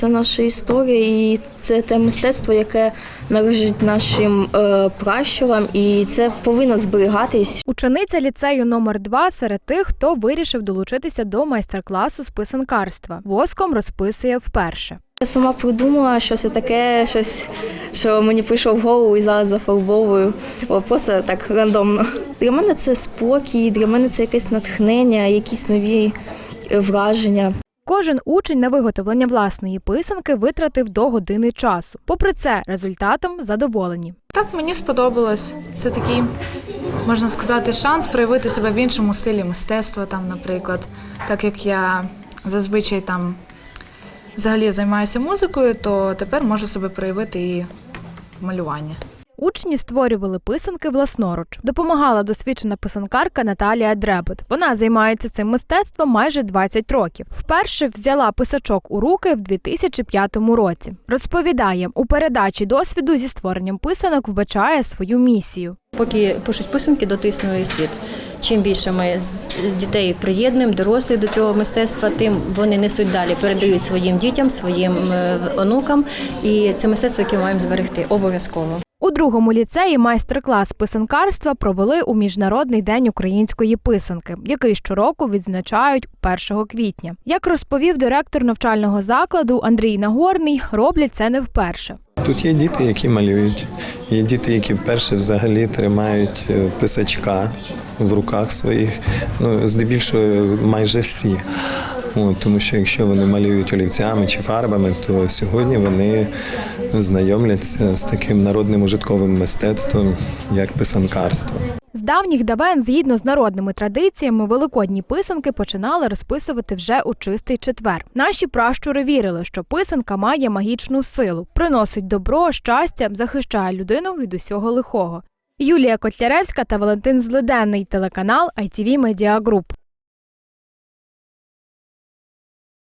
це наша історія, і це те мистецтво, яке належить нашим е, пращурам, і це повинно зберігатись. Учениця ліцею номер 2 серед тих, хто вирішив долучитися до майстер-класу з писанкарства. Воском розписує вперше. Я сама придумала щось таке, щось, що мені прийшло в голову і зараз зафарбовую. О, Просто так рандомно. Для мене це спокій, для мене це якесь натхнення, якісь нові враження. Кожен учень на виготовлення власної писанки витратив до години часу. Попри це, результатом задоволені. Так мені сподобалось. Це такий, можна сказати, шанс проявити себе в іншому стилі мистецтва, там, наприклад. Так як я зазвичай там взагалі займаюся музикою, то тепер можу себе проявити і в малюванні. Учні створювали писанки власноруч. Допомагала досвідчена писанкарка Наталія Дребет. Вона займається цим мистецтвом майже 20 років. Вперше взяла писачок у руки в 2005 році. Розповідає, у передачі досвіду зі створенням писанок вбачає свою місію. Поки пишуть писанки, доти існує світ. Чим більше ми дітей приєднуємо, дорослих до цього мистецтва, тим вони несуть далі, передають своїм дітям, своїм е, онукам. І це мистецтво, яке ми маємо зберегти обов'язково. Другому ліцеї майстер-клас писанкарства провели у Міжнародний день української писанки, який щороку відзначають 1 квітня. Як розповів директор навчального закладу Андрій Нагорний, роблять це не вперше. Тут є діти, які малюють, є діти, які вперше взагалі тримають е, писачка в руках своїх. Ну, здебільшого майже всі. От, тому що якщо вони малюють олівцями чи фарбами, то сьогодні вони знайомляться з таким народним ужитковим мистецтвом, як писанкарство. З давніх давен, згідно з народними традиціями, великодні писанки починали розписувати вже у чистий четвер. Наші пращури вірили, що писанка має магічну силу, приносить добро, щастя, захищає людину від усього лихого. Юлія Котляревська та Валентин Злиденний, телеканал ITV Media Group.